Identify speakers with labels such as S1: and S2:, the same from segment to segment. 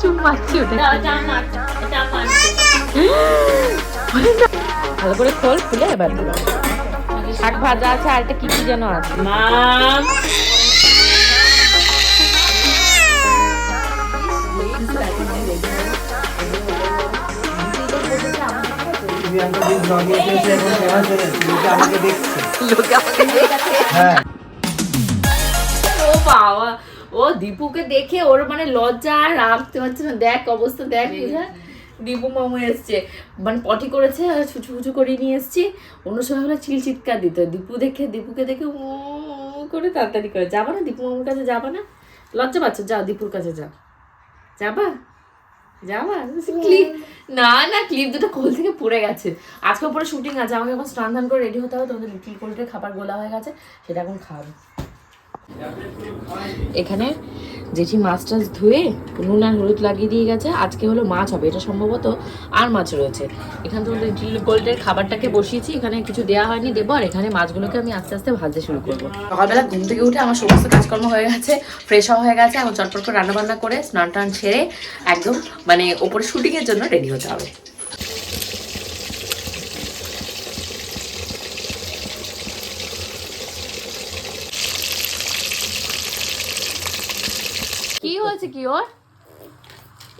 S1: চুপ মারছি ওটা। ভালো করে খোল খুলে এবার দিবা শাক ভাজা আছে আর একটা কি কি যেন আছে।
S2: লোকে আমাকে দেখছে। হ্যাঁ।
S3: ও বাবা। ও দীপুকে দেখে ওর মানে লজ্জা আর রাখতে পারছে না। দেখ অবস্থা দেখ বুঝা? দীপু মামু এসছে। মানে পটি করেছে আর ছুচু ছুচু করে নিয়ে এসছি। অন্য সময় হলে চিল চিৎকার দিত। দীপু দেখে দীপুকে দেখে উ করে তাড়াতাড়ি করে যাবা না দীপু মামুর কাছে যাবা না? লজ্জা পাচ্ছ? যাও দীপুর কাছে যাও। যাবা? যাবা? ক্লিপ না না ক্লিপ দুটো কোল থেকে পড়ে গেছে। আজকে পরে শুটিং আছে আমাকে এখন স্নান ধান করে রেডি হতে হবে তোমাদের লিটিল কোল্ডের খাবার গোলা হয়ে গেছে সেটা এখন খাওয়াবে এখানে জেঠি মাছ টাছ ধুয়ে নুন আর হলুদ লাগিয়ে দিয়ে গেছে। আজকে হলো মাছ হবে, এটা সম্ভবত আর মাছ রয়েছে। এখানে লিটিল গোল্ডের খাবারটাকে বসিয়েছি, এখানে কিছু দেওয়া হয়নি, দেবো। আর এখানে মাছগুলোকে আমি আস্তে আস্তে ভাজতে শুরু করব। সকালবেলা ঘুম থেকে উঠে আমার সমস্ত কাজকর্ম হয়ে গেছে ফ্রেশ হয়ে গেছে। এখন চটপট করে রান্নাবান্না করে স্নান টান সেরে একদম মানে ওপরে শুটিংয়ের জন্য রেডি হতে হবে কি হয়েছে কি ওর?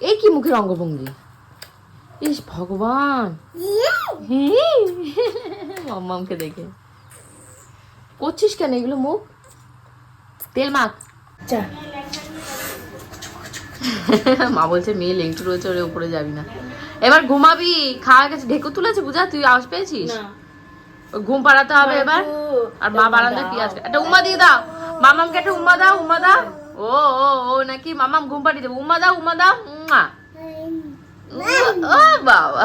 S3: এই কি মুখের অঙ্গভঙ্গি? ইস ভগবান। মাম্মামকে দেখে। করছিস কেন এগুলো মুখ? তেল মাখ। মা বলছে মেয়ে লেংটু রয়েছে ওরে উপরে যাবি না। এবার ঘুমাবি। খাওয়া গেছে। ঢেকু তুলেছে বুঝা তুই আওয়াজ পেয়েছিস? ঘুম পাড়াতে হবে এবার? আর মা বারান্দায় পেঁয়াজ কাটে। একটা উম্মা দিয়ে দাও। মামামকে একটা উম্মা দাও উম্মা দাও। ও ও ও নাকি মামাম ঘুম পাড়িয়ে দেবো। উম্মা দাও উম্মা দাও উম্মা ও বাবা।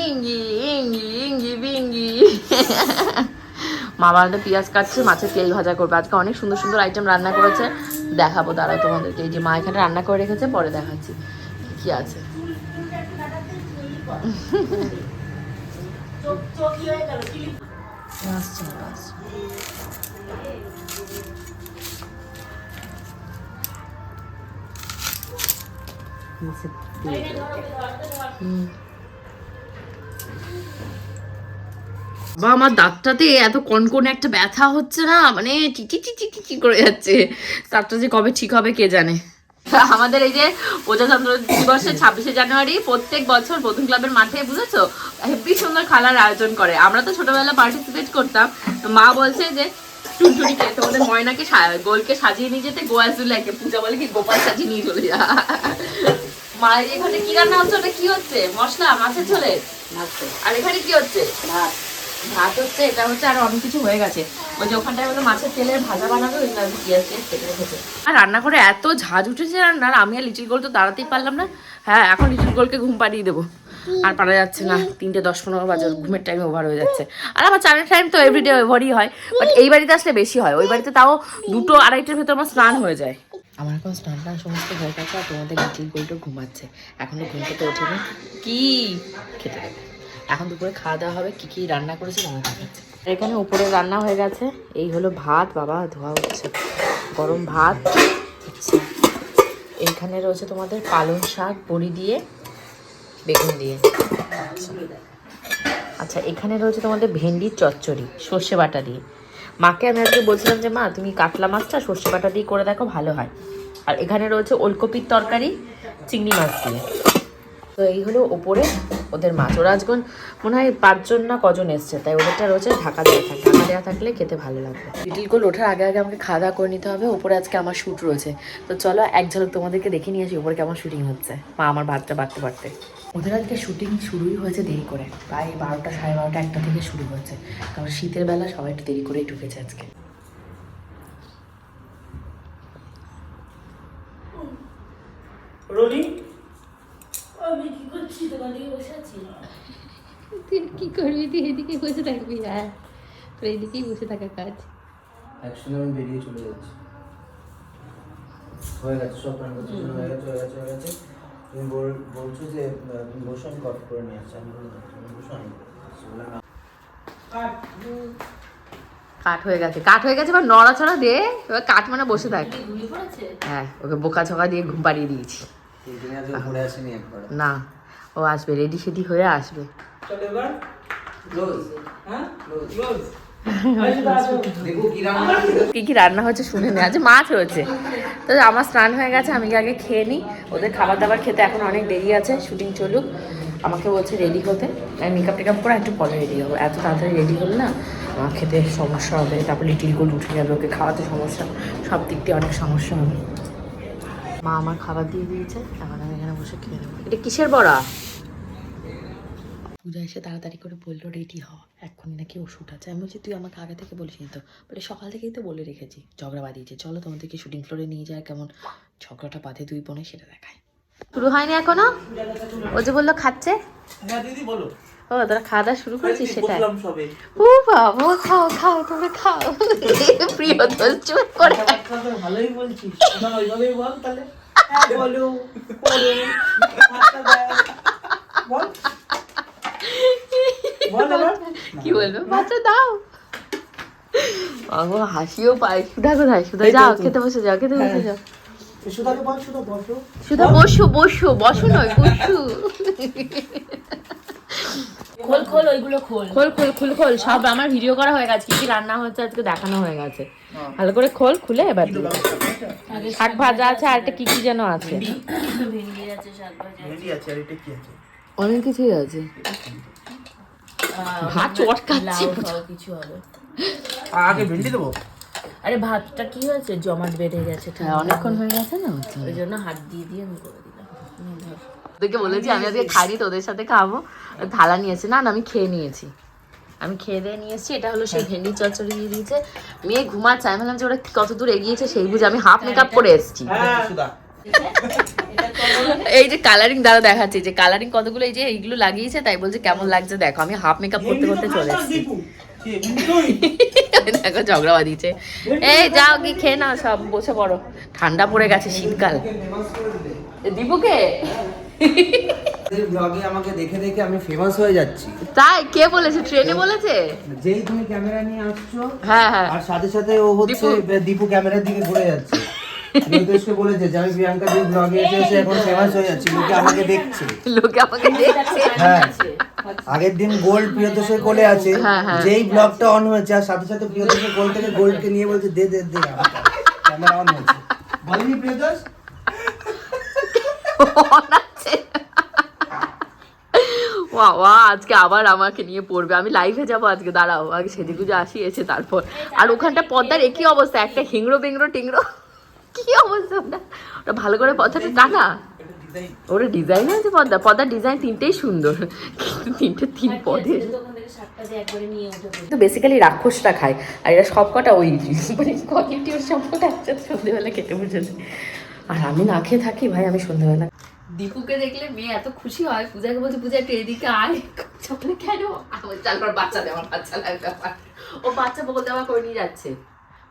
S3: ইঙ্গি। ইঙ্গি ইঙ্গি বিঙ্গি। মা বারান্দা পেঁয়াজ কাটছে মাছের তেল ভাজা করবে। আজকে অনেক সুন্দর সুন্দর আইটেম রান্না করেছে। দেখাবো দাঁড়াও তোমাদেরকে। এই যে মা এখানে রান্না করে রেখেছে পরে দেখাচ্ছি কি কি আছে আসছে না, আসছে। বাবা, আমার দাঁতটাতে এত কনকনে একটা ব্যথা হচ্ছে না মানে চিচি চিচি চিচি করে যাচ্ছে। দাঁতটা যে কবে ঠিক হবে কে জানে? আমাদের এই যে প্রজাতন্ত্র দিবসে ছাব্বিশে জানুয়ারি প্রত্যেক বছর প্রথম ক্লাবের মাঠে, বুঝেছ? হেব্বি সুন্দর খেলার আয়োজন করে। আমরা তো ছোটবেলা পার্টিসিপেট করতাম। মা বলছে যে টুনটুনিকে তোমাদের ময়নাকে গোলকে সাজিয়ে নিয়ে যেতে গোয়াল গোয়াজুলাকে পূজা বলে কি গোপাল সাজিয়ে নিয়ে চলে যা মা এখানে কি রান্না হচ্ছে? ওটা কি হচ্ছে? মশলা মাছের ঝোলে? আর এখানে কি হচ্ছে? ভাত। ভাত হচ্ছে এটা হচ্ছে আর অনেক কিছু হয়ে গেছে। ওই যে ওখানটায় হলো মাছের তেলের ভাজা বানাবে ওই আমি পেঁয়াজ দিয়ে কেটে রেখেছে আর রান্না করে এত ঝাঁজ উঠেছে রান্নার আমি আর লিটিল গোল তো দাঁড়াতেই পারলাম না। হ্যাঁ এখন লিটিল গোলকে ঘুম পাড়িয়ে দেবো। আর পারা যাচ্ছে না। তিনটে দশ পনেরো বাজে ঘুমের টাইম ওভার হয়ে যাচ্ছে। আর আমার চানের টাইম তো এভরিডে ওভারই হয় বাট এই বাড়িতে আসলে বেশি হয়। ওই বাড়িতে তাও দুটো আড়াইটার ভেতর আমার স্নান হয়ে যায়। আমার এখন স্নান টান সমস্ত হয়ে গেছে আর তোমাদের লিটিল গোলটা ঘুমাচ্ছে। এখনও ঘুম থেকে ওঠেনি। কি? খেতে হবে এখন দুপুরে খাওয়া দাওয়া হবে কি কি রান্না করেছি তোমাদের দেখাচ্ছি এখানে উপরে রান্না হয়ে গেছে। এই হলো ভাত বাবা ধোয়া হচ্ছে। গরম ভাত। হচ্ছে এইখানে রয়েছে তোমাদের পালং শাক বড়ি দিয়ে। বেগুন দিয়ে। আচ্ছা এখানে রয়েছে তোমাদের ভেন্ডির চচ্চড়ি, সর্ষে বাটা দিয়ে। মাকে আমি আজকে বলছিলাম যে, মা, তুমি কাতলা মাছটা সর্ষে বাটা দিয়ে করে দেখো, ভালো হয়। আর এখানে রয়েছে ওলকপির তরকারি, চিংড়ি মাছ দিয়ে। তো এই হলো ওপরে ওদের মাছ। ওরা আজকে মনে হয় পাঁচজন না কজন এসছে, তাই ওদেরটা রয়েছে ঢাকা দেওয়া থাকে, ঢাকা দেওয়া থাকলে খেতে ভালো লাগবে। লিটিল গোল ওঠার আগে আগে আমাকে খাওয়া দাওয়া করে নিতে হবে, ওপরে আজকে আমার শ্যুট রয়েছে। তো চলো, এক ঝলক তোমাদেরকে দেখে নিয়ে আসি, ওপরে কেমন শ্যুটিং হচ্ছে। মা, আমার ভাতটা বাড়তে বাড়তে। ওদের আজকে শুটিং শুরুই হয়েছে দেরি করে। প্রায় বারোটা সাড়ে বারোটা একটা থেকে শুরু হয়েছে। কারণ শীতের বেলা সবাই একটু দেরি করেই ঢুকেছে আজকে।
S2: রোলি
S3: আমি কি করছি? তোমার দিকে বসে আছি।
S1: তুই কি করবি? তুই এদিকে বসে থাকবি হ্যাঁ? তোর এদিকেই বসে থাকা কাজ।
S2: একসঙ্গে আমি বেরিয়ে চলে যাচ্ছি। হয়ে গেছে সব করতে শুরু হয়ে গেছে হয়ে গেছে হয়ে গেছে। তুমি বল- বলছো যে তুমি বসো আমি করে নিয়ে আসছি আমি বললাম, তুমি বসো আমি করছি। বললাম, না।
S3: কাঠ হয়ে গেছে কাঠ হয়ে গেছে এবার নড়াচড়া দে এবার কাঠ মানে বসে থাক।
S1: ঘুমিয়ে পড়েছে
S3: হ্যাঁ ওকে বোকা ছকা দিয়ে ঘুম পাড়িয়ে দিয়েছি। না ও আসবে রেডি সেডি হয়ে আসবে।
S4: চলো এবার।
S2: ক্লোজ
S4: হ্যাঁ?
S2: ক্লোজ কি
S3: কি রান্না হচ্ছে শুনে নে। আজ মাছ হয়েছে তো আমার স্নান হয়ে গেছে, আমি আগে খেয়ে নিই। ওদের খাবার দাবার খেতে এখন অনেক দেরি আছে, শুটিং চলুক। আমাকে বলছে রেডি হতে। আমি মেকআপ টেকআপ করে, একটু পরে রেডি হব। এত তাড়াতাড়ি রেডি হলে না, আমার খেতে সমস্যা হবে। তারপর লিটিল গোল্ড উঠে যাবে, ওকে খাওয়াতে সমস্যা। সব দিক দিয়ে অনেক সমস্যা হবে। মা আমার খাবার দিয়ে দিয়েছে, এখন আমি এখানে বসে খেয়ে নেব। এটা কিসের বড়া? পূজা এসে তাড়াতাড়ি করে বলল রেডি হ এক্ষুনি নাকি ওষুধ আছে। আমি বলছি তুই আমাকে আগে থেকে বলিস তো? বলে সকাল থেকেই তো বলে রেখেছি ঝগড়া বাঁধিয়েছে। চলো তোমাদেরকে শুটিং ফ্লোরে নিয়ে যায় কেমন ঝগড়াটা বাঁধে দুই বোনে সেটা দেখায় শুরু হয়নি এখনও? ও যে বলল খাচ্ছে?
S4: হ্যাঁ দিদি বলো।
S3: ও তোরা খাওয়া দাওয়া শুরু করেছিস সেটা
S4: বললাম সবে।
S3: ও বাবা খাও খাও তোমরা খাও। প্রিয় চুপ করে।
S4: ভালোই বলছিস। ওইভাবেই বল তাহলে। হ্যাঁ বলো বলো।
S3: কি বলব? বাচ্চা দাও। বাবা হাসিও পায়। সুধা কোথায় সুধা যাও খেতে বসে যাও খেতে বসে যাও।
S4: সুধাকে সুধা বসো।
S3: বসো বসো বসো নয় বসো।
S1: খোল খোল ওইগুলো খোল।
S3: খোল খোল খুল খোল সব আমার ভিডিও করা হয়ে গেছে। কি কি রান্না হচ্ছে আজকে দেখানো হয়ে গেছে। ভালো করে খোল খুলে এবার। শাক ভাজা আছে আর একটা কি কি যেন আছে?
S1: ভেন্ডি আছে শাক ভাজা
S4: ভেন্ডি আছে আর এটা কি আছে?
S3: অনেক কিছুই আছে। ভাত চটকাচ্ছে।
S1: লাউ কিছু হবে।
S4: আগে ভেন্ডি দেবো?
S1: আরে ভাতটা কি হয়েছে? জমাট বেড়ে গেছে
S3: হ্যাঁ অনেকক্ষণ হয়ে গেছে না?
S1: ওই জন্য হাত দিয়ে দিয়ে আমি করে দিলাম।
S3: তোদেরকে বলেছি আমি আজকে খাইনি তোদের সাথে খাব। থালা নিয়েছে। না না আমি খেয়ে নিয়েছি। আমি খেয়ে দিয়ে নিয়ে এসেছি। এটা হলো সেই ভেন্ডি চচ্চড়ি দিয়ে দিয়েছে। মেয়ে ঘুমাচ্ছে। আমি ভাবলাম যে ওরা কত দূর এগিয়েছে সেই বুঝে আমি হাফ মেকআপ করে এসেছি।
S4: হ্যাঁ
S3: এই যে কালারিং দ্বারা দেখাচ্ছে যে কালারিং কতগুলো এই যে এইগুলো লাগিয়েছে তাই বলছে কেমন লাগছে দেখো আমি হাফ মেকআপ করতে করতে চলে এসেছি? দেখো। ঝগড়া বাঁধিয়েছে এই যাও কি খেয়ে নাও সব বসে পড়ো। ঠান্ডা পড়ে গেছে শীতকাল। দীপুকে?
S2: ব্লগে আমাকে দেখে দেখে আমি ফেমাস হয়ে যাচ্ছি।
S3: তাই? কে বলেছে? ট্রেনে বলেছে?
S2: যেই তুমি ক্যামেরা নিয়ে আসছো
S3: হ্যাঁ হ্যাঁ।
S2: আর সাথে সাথে ও হচ্ছে দীপু ক্যামেরার দিকে ঘুরে যাচ্ছে। নির্দেশকে বলেছে যে আমি প্রিয়াঙ্কা ব্লগে এসে এসে এখন ফেমাস হয়ে যাচ্ছি লোকে আমাকে দেখছে।
S3: লোকে আমাকে দেখছে।
S2: হ্যাঁ আগের দিন গোল্ড কোলে আছে
S3: হ্যাঁ, হ্যাঁ।
S2: যেই ব্লগটা অন হয়েছে আর সাথে সাথে কোল থেকে গোল্ডকে নিয়ে বলছে দে দে দে ক্যামেরা অন হয়েছে। বলেনি
S3: আজকে আবার আমাকে নিয়ে পড়বে। আমি লাইভে যাব আজকে দাঁড়াও আগে সেদিকে আসি এসে তারপর। আর ওখানটা পদ্মার একই অবস্থা একটা হিংড়ো বিংড়ো টিংড়ো। কি অবস্থা? ওটা ওটা ভালো করে পদ্মাটা টানা ওটা ডিজাইন আছে পদ্মা পদ্মার ডিজাইন তিনটেই সুন্দর। কিন্তু তিনটে তিন পদে
S1: তো ওখান থেকে শাকটা দিয়ে একবারে নিয়ে উঠে পড়ি।
S3: তো বেসিক্যালি রাক্ষসটা খায়। আর এরা সব কটা ওই মানে কোয়ালিটির সব কটা একসাথে সন্ধ্যেবেলা খেতে বসেছে আর আমি না খেয়ে থাকি ভাই আমি সন্ধ্যেবেলা দীপুকে দেখলে মেয়ে এত খুশি হয়। পূজাকে বলছে পূজা একটু এদিকে আয়। চকলে কেন? আমার তারপর বাচ্চা দে আমার বাচ্চা লাগবে ও বাচ্চা বকল দেওয়া করে নিয়ে যাচ্ছে।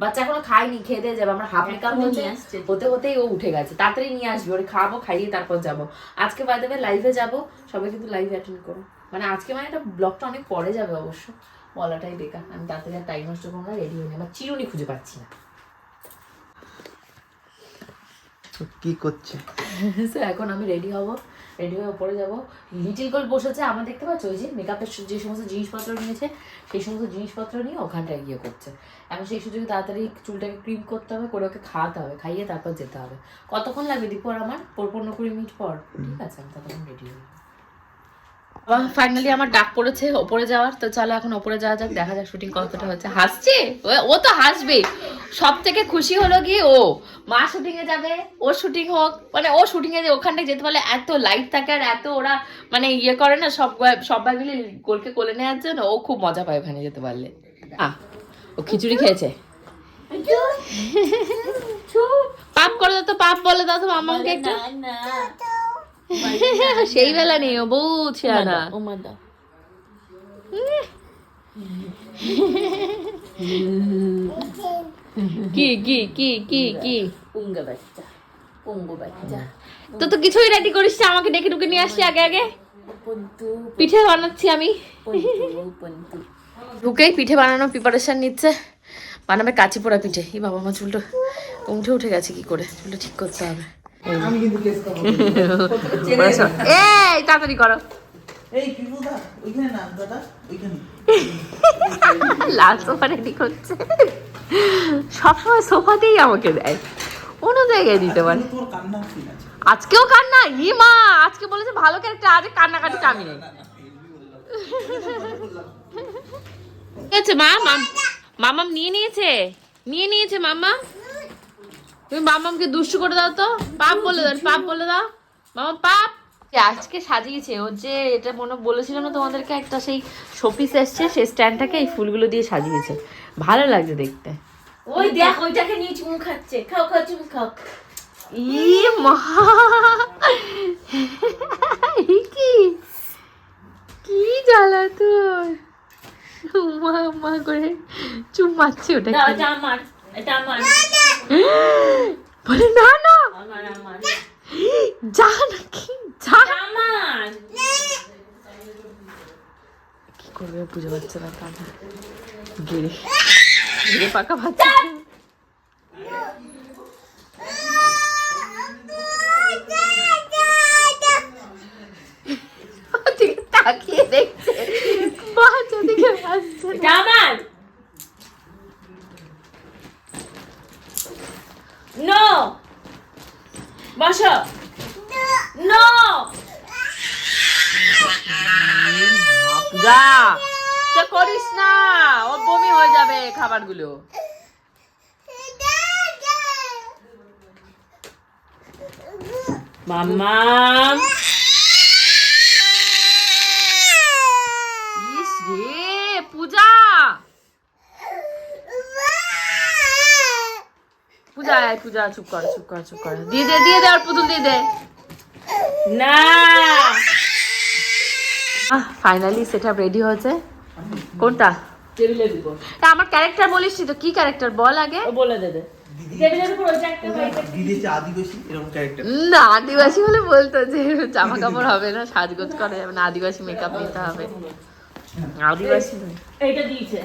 S3: বাচ্চা এখনও খায়নি খেয়ে দিয়ে যাবে। আমরা হাফ মেকআপ হচ্ছে
S1: নিয়ে আসছে।
S3: হতে হতেই ও উঠে গেছে। তাড়াতাড়ি নিয়ে আসবে ওরে খাওয়াবো খাইয়ে তারপর যাব। আজকে বাই দেবে লাইভে যাব সবাই কিন্তু লাইভে অ্যাটেন্ড করো। মানে আজকে মানে এটা ব্লগটা অনেক পরে যাবে অবশ্য বলাটাই বেকার। আমি তাড়াতাড়ি আর টাইম নষ্ট করব না রেডি হয়ে আমার চিরুনি খুঁজে পাচ্ছি না।
S2: কি করছে?
S3: এখন আমি রেডি হব। রেডি হয়ে ওপরে যাব। লিটিল গোল বসেছে, আমার দেখতে পাচ্ছ ওই যে মেকআপের যে সমস্ত জিনিসপত্র নিয়েছে, সেই সমস্ত জিনিসপত্র নিয়ে ওখানটায় গিয়ে করছে। এখন সেই সুযোগে তাড়াতাড়ি চুলটাকে ক্রিম করতে হবে, করে ওকে খাওয়াতে হবে, খাইয়ে তারপর যেতে হবে। কতক্ষণ লাগবে দীপর আমার? পর- পনেরো কুড়ি মিনিট পর। ঠিক আছে, আমি ততক্ষণ রেডি হই ফাইনালি আমার ডাক পড়েছে ওপরে যাওয়ার তো চলো এখন ওপরে যাওয়া যাক দেখা যাক শুটিং কতটা হচ্ছে। হাসছে? ও- তো হাসবে। সব থেকে খুশি হলো গিয়ে ও। মা শুটিং এ যাবে ও শুটিং হোক মানে ও শুটিং এ যে ওখানটায় যেতে পারলে এত লাইট থাকে আর এত ওরা মানে ইয়ে করে না সব সবাই মিলে গোলকে কোলে নেওয়ার জন্য ও খুব মজা পায় ওখানে যেতে পারলে। আহ ও খিচুড়ি খেয়েছে। পাপ করে দাও তো পাপ বলে দাও তো মামাকে একটু।
S1: না না।
S3: সেই বেলা নেই ও বলছে না।
S1: ও মাদা
S3: কি কি কি কি কি?
S1: পুঙ্গা বাচ্চা পুঙ্গু বাচ্চা।
S3: তো তো কিছুই রেডি করিস আমাকে ডেকে ডুকে নিয়ে আসছি আগে আগে। পিঠে বানাচ্ছি আমি। ঢুকেই পিঠে বানানোর প্রিপারেশন নিচ্ছে। বানাবে কাঁচি পোড়া পিঠে। এই বাবা মা চুলটা উঠে উঠে গেছে কি করে? চুলটা ঠিক করতে হবে। এই। তাড়াতাড়ি করো। লাল সোফা রেডি করছে। সবসময় সোফাতেই আমাকে দেয়। অন্য জায়গায় দিতে পারে। আজকেও কান্না? ই মা আজকে বলেছে ভালো ক্যারেক্টার আজ কান্নাকাটি আমি নেই। ঠিক আছে মা মাম মামাম নিয়ে নিয়েছে। নিয়ে নিয়েছে মামা তুমি মামামকে দুষ্টু করে দাও তো। পাপ বলে দাও পাপ বলে দাও। মামা পাপ। আজকে সাজিয়েছে ওর যে এটা মনে বলেছিলাম না তোমাদেরকে একটা সেই শোপিস এসছে সেই স্ট্যান্ডটাকে এই ফুলগুলো দিয়ে সাজিয়েছে। ভালো লাগছে দেখতে।
S1: ওই দেখ ওইটাকে নিয়ে চুমু খাচ্ছে। খাও খাও চুমু খাও।
S3: ই মা। কি? কি জ্বালা তোর? মা মা করে ওটা কি?
S1: এটা আমার এটা আমার।
S3: বলে না না।
S1: আমার আমার।
S3: যা নাকি যা।
S1: আমার।
S3: কি করবে বুঝে পাচ্ছে না কাঁধে গিরে গিরে পাকা ভাত তাকিয়ে দেখছে। আসছে
S1: আমার নো বসো নো
S3: যা যা করিস না ও বমি হয়ে যাবে খাবারগুলো।
S1: মাম্মাম
S3: ইস রে পূজা পূজা চুপ কর চুপ কর চুপ কর। দিয়ে দে দিয়ে দে আর পুতুল দিয়ে দে।
S1: না।
S3: ফাইনালি সেটা রেডি হয়েছে। কোনটা?
S1: টেবিলের উপর।
S3: তা আমার ক্যারেক্টার বলিস তো কি ক্যারেক্টার বল আগে।
S1: বলে দে দে।
S3: না আদিবাসী হলে বলতো যে জামা কাপড় হবে না সাজগোজ করা যাবে না আদিবাসী মেকআপ নিতে হবে। আদিবাসী।
S1: এইটা দিয়েছে।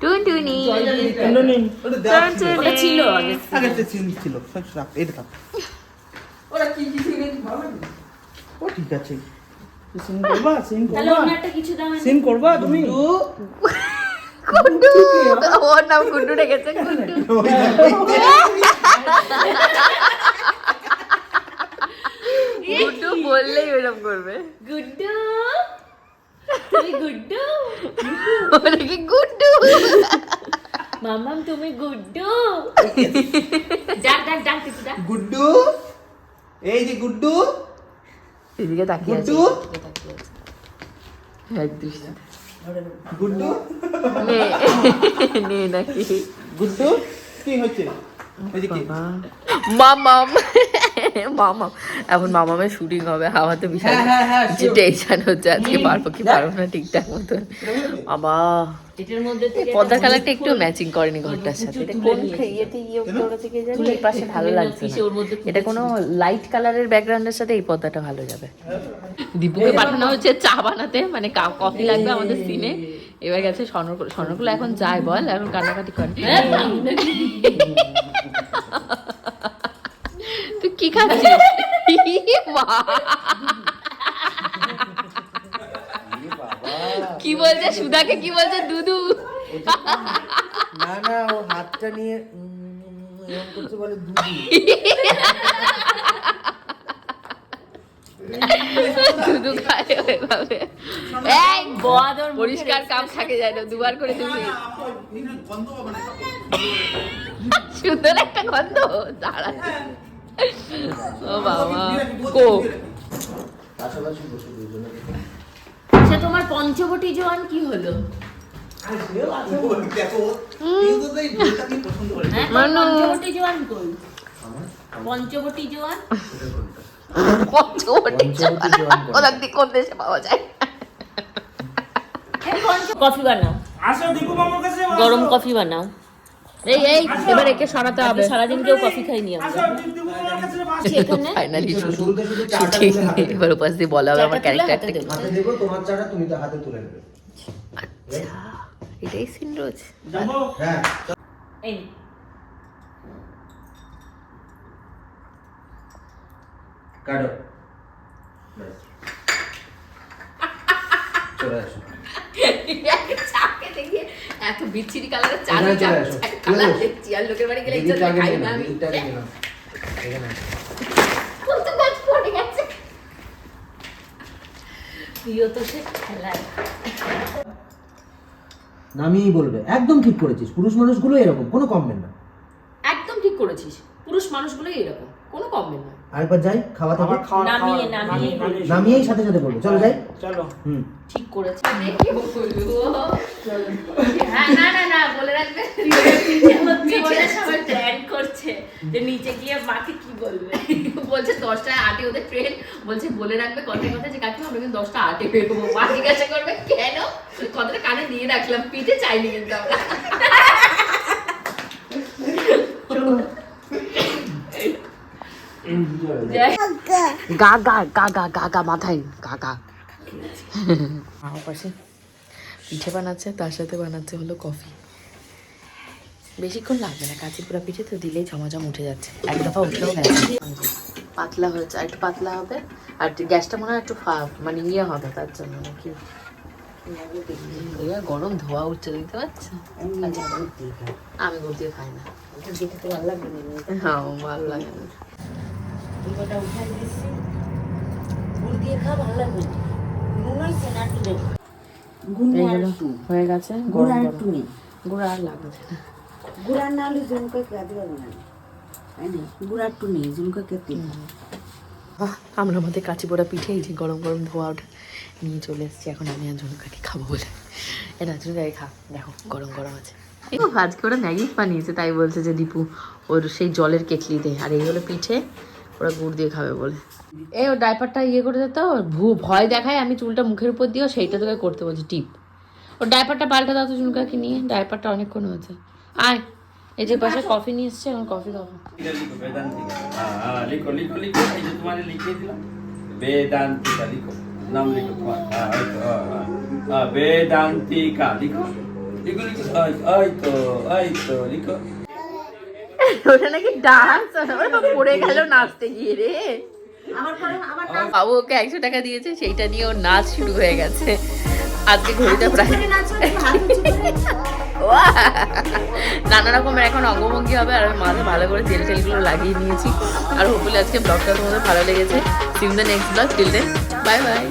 S3: টুনটুনি।
S1: ওটা ছিল আগে।
S2: আগে একটা ছিল সব রাখ, এটা থাক
S4: ওরা কি কি সিন ভালো
S2: ও ঠিক আছে।
S4: সিন করবা সিন করবা।
S1: অন্য একটা কিছু দাও।
S4: সিন করবা তুমি?
S3: কুন্ডু। ওর নাম কুন্ডু রেখেছে কুন্ডু। কুন্ডু বললেই এরকম করবে।
S1: গুড্ডু তুমি গুড্ডু
S3: ওটাকে গুড্ডু
S1: মামাম তুমি গুড্ডু ডাক ডাক ডাক কিছু ডাক
S2: গুড্ডু এই যে গুড্ডু
S3: এদিকে তাকিয়ে আছে।
S2: গুড্ডু? গুড্ডু
S3: নে। নে নাকি।
S2: গুড্ডু কি হচ্ছে? এই যে কি?
S3: মামাম। মামাম এখন মামামের শুটিং হবে আমার তো বিশাল
S2: হ্যাঁ, হ্যাঁ, হ্যাঁ,
S3: যে টেনশন হচ্ছে আজকে পারব কি পারব না ঠিকঠাক মতন। বাবা পর্দার কালারটা একটু ম্যাচিং করেনি ঘরটার সাথে এটা কোন? ইয়েতে ইয়ে করে থেকে জানি পাশে ভালো লাগছে এটা কোনো লাইট কালারের ব্যাকগ্রাউন্ডের সাথে এই পর্দাটা ভালো যাবে। দীপুকে পাঠানো হচ্ছে চা বানাতে মানে কফি লাগবে আমাদের সিনে এবার গেছে স্বর্ণকুল স্বর্ণকুল এখন যায় বল এখন কান্নাকাটি করে। তুই কি খাচ্ছিস? কি বলছে? সুধাকে কি বলছে? দুদু।
S2: না না ও হাতটা নিয়ে করছে বলে
S3: দুদু। খায় ওইভাবে। এই
S1: বদর
S3: পরিষ্কার কাম থাকে যায় না দুবার করে তুমি। সুন্দর একটা গন্ধ। দাঁড়া। ও বাবা। কো।
S1: আচ্ছা তোমার পঞ্চবটি জোয়ান কি হলো? হ্যাঁ
S3: মানু।
S1: পঞ্চবটি জোয়ান কই পঞ্চবটি জোয়ান?
S3: পঞ্চবটি ওদের দিকে কোন দেশে পাওয়া যায়?
S1: কফি বানাও। গরম কফি বানাও।
S3: এই এই এবার একে সরাতে হবে।
S1: সারাদিন কেউ কফি খাইনি আমরা এখানে।
S3: ফাইনালি শুটিং এবার উপাস দিয়ে বলা হবে আমার ক্যারেক্টারটা।
S2: হাতে দেবো তোমার চাটা তুমি তো হাতে তুলে নেবে।
S3: আচ্ছা এটাই সিন রোজ
S2: হ্যাঁ
S3: এই।
S2: কাটো। চলে আসো।
S3: এত বিচ্ছিরি কালারের চা কালার
S2: চলে
S3: দেখছি আর লোকের বাড়ি গেলে খাই না আমি
S2: দিদিটা আগে নিয়ে নাও। এখানে আসো।
S3: কত গাছ পড়ে গেছে প্রিয় তো সে খেলায়।
S2: নামিয়েই বলবে একদম ঠিক করেছিস পুরুষ মানুষগুলো এরকম কোনো কমবেন না।
S3: একদম ঠিক করেছিস পুরুষ মানুষগুলোই এরকম।
S2: আরেকবার যাই খাওয়া
S4: আমার
S2: থেকে
S3: নামিয়ে, নামিয়ে।
S4: নামিয়ে-
S2: নামিয়েই সাথে সাথে বলবে। চলো যাই।
S4: চলো।
S2: হুম।
S3: ঠিক করেছে। দেখি হ্যাঁ না না না বলে রাখবে। নিচে সবাই প্ল্যান করছে যে নিচে গিয়ে মাকে কি বলবে? বলছে দশটা আটে ওদের ট্রেন বলছে বলে রাখবে কথায় কথায় যে কাকিমা আমরা কিন্তু দশটা আটে বেরোবো। মা জিজ্ঞাসা করবে কেন? কথাটা কানে নিয়ে রাখলাম পিঠে চাইনি কিন্তু আমরা। গা গা গা গা গা গা মাথায় গা গা আমার পাশে পিঠে বানাচ্ছে তার সাথে বানাচ্ছে হলো কফি বেশিক্ষণ লাগবে না কাঁচি পুরা পিঠে তো দিলেই ঝমাঝম উঠে যাচ্ছে এক দফা উঠলেও গেছে পাতলা হয়েছে আর একটু পাতলা হবে আর গ্যাসটা মনে হয় একটু ফা- মানে ইয়ে হবে তার জন্য নাকি এবার গরম ধোয়া উঠছে দেখতে পাচ্ছ আচ্ছা, আমি গুড় দিয়ে খাই না হ্যাঁ ভালো লাগে না হয়ে গেছে গরম গুড় আর লাগবে না।
S5: গুড়া না হলে ঝুমকা খেতে পারব না? গুড়া একটু নেই ঝুমকা খেতে
S3: আমরা আমাদের কাঁচি পোড়া পিঠে এই যে গরম গরম ধোয়া ওঠা নিয়ে চলে এসেছি। এখন আমি আর ঝুনুকাকে খাব বলে। এটা ঝুনুকাকে খা। দেখো গরম গরম আছে। আজকে ওরা ম্যাগি বানিয়েছে তাই বলছে যে দীপু ওর সেই জলের কেটলি দে আর এই হলো পিঠে ওরা গুড় দিয়ে খাবে বলে। এই ও ডাইপারটা ইয়ে করে দিতে ভু, ভয় দেখায়, আমি চুলটা মুখের উপর দিয়েও সেইটা তোকে করতে বলছি, টিপ। ও ডাইপারটা পাল্টে দাও তো ঝুমকাকে নিয়ে ডাইপারটা অনেকক্ষণ হয়েছে। আয়, এই যে পাশে কফি নিয়ে এসছে, এখন কফি খাব।
S6: হ্যাঁ, বেদান্তিকা, লিখো, নাম লিখো হ্যাঁ, হ্যাঁ, বেদান্তিকা, লিখো। লিখো লিখো তো তো, লিখো।
S3: ওটা নাকি ডান্স? পড়ে গেল নাচতে গিয়ে রে। বাবু ওকে একশো টাকা দিয়েছে সেইটা নিয়ে ওর নাচ শুরু হয়ে গেছে। আজকে ঘড়িতে প্রায়! নানা রকমের এখন অঙ্গভঙ্গি হবে আর আমি মাঝে ভালো করে তেল টেলগুলো লাগিয়ে নিয়েছি। আর হোপফুলি আজকে ব্লগটা তোমাদের ভালো লেগেছে। See the next blog till then bye bye